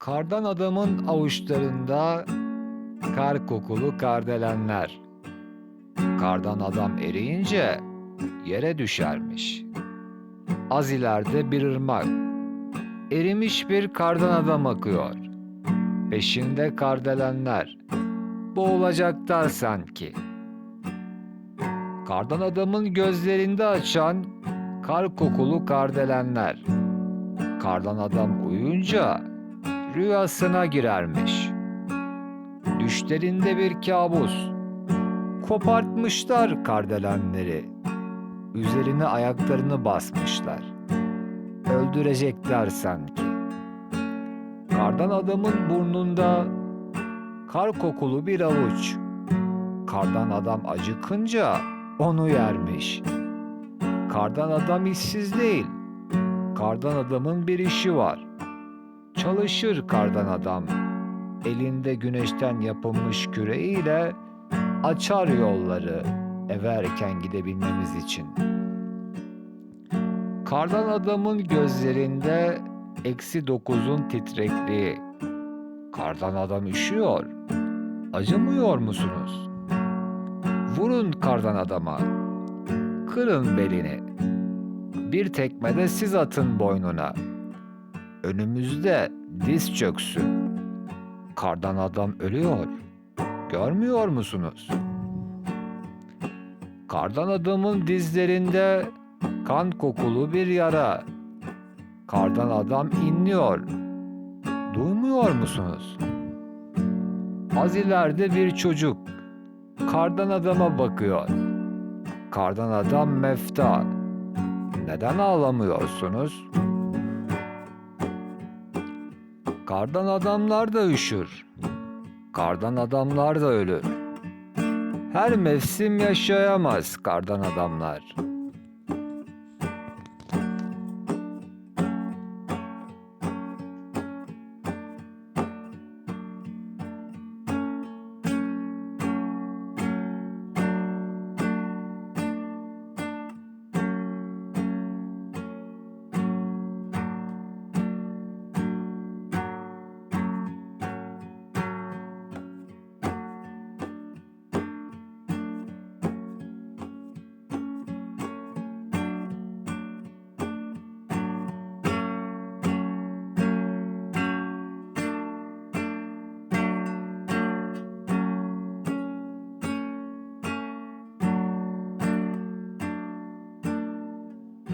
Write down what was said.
Kardan adamın avuçlarında kar kokulu kardelenler. Kardan adam eriyince yere düşermiş. Az ileride bir ırmak. Erimiş bir kardan adam akıyor. Peşinde kardelenler. Boğulacaklar sanki. Kardan adamın gözlerinde açan kar kokulu kardelenler. Kardan adam uyuyunca rüyasına girermiş. Düşlerinde bir kabus. Kopartmışlar kardelenleri. Üzerine ayaklarını basmışlar. Öldürecekler sanki. Kardan adamın burnunda kar kokulu bir avuç. Kardan adam acıkınca onu yermiş. Kardan adam işsiz değil. Kardan adamın bir işi var. Çalışır kardan adam. Elinde güneşten yapılmış küreğiyle açar yolları eve erken gidebilmemiz için. Kardan adamın gözlerinde eksi dokuzun titrekliği. Kardan adam üşüyor. Acımıyor musunuz? Vurun kardan adama. Kırın belini. Bir tekmede siz atın boynuna. Önümüzde diz çöksün. Kardan adam ölüyor. Görmüyor musunuz? Kardan adamın dizlerinde kan kokulu bir yara. Kardan adam inliyor. Duymuyor musunuz? Az ileride bir çocuk kardan adama bakıyor. Kardan adam mefta. Neden ağlamıyorsunuz? Kardan adamlar da üşür. Kardan adamlar da ölür. Her mevsim yaşayamaz kardan adamlar.